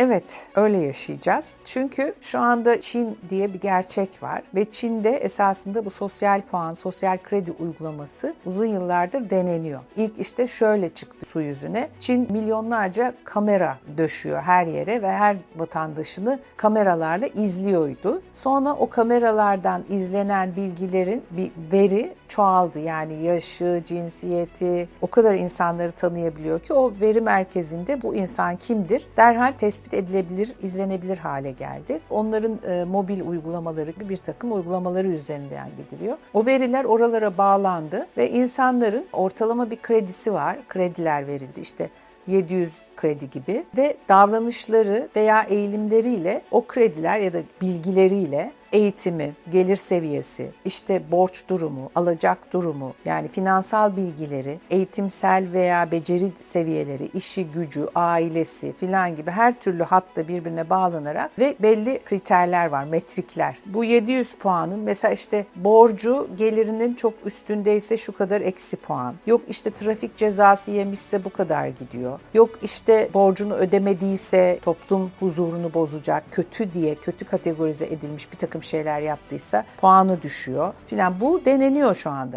Evet, öyle yaşayacağız. Çünkü şu anda Çin diye bir gerçek var ve Çin'de esasında bu sosyal puan, sosyal kredi uygulaması uzun yıllardır deneniyor. İlk işte şöyle çıktı su yüzüne. Çin milyonlarca kamera döşüyor her yere ve her vatandaşını kameralarla izliyordu. Sonra o kameralardan izlenen bilgilerin bir veri çoğaldı. Yani yaşı, cinsiyeti o kadar insanları tanıyabiliyor ki o veri merkezinde bu insan kimdir derhal tespit edilebilir, izlenebilir hale geldi. Onların e, mobil uygulamaları gibi bir takım uygulamaları üzerinden gidiliyor. O veriler oralara bağlandı ve insanların ortalama bir kredisi var. Krediler verildi işte 700 kredi gibi ve davranışları veya eğilimleriyle o krediler ya da bilgileriyle eğitimi, gelir seviyesi, işte borç durumu, alacak durumu yani finansal bilgileri, eğitimsel veya beceri seviyeleri, işi gücü, ailesi filan gibi her türlü hatta birbirine bağlanarak ve belli kriterler var, metrikler. Bu 700 puanın mesela işte borcu gelirinin çok üstündeyse şu kadar eksi puan. Yok işte trafik cezası yemişse bu kadar gidiyor. Yok işte borcunu ödemediyse toplum huzurunu bozacak, kötü diye kötü kategorize edilmiş bir takım şeyler yaptıysa puanı düşüyor filan. Bu deneniyor şu anda.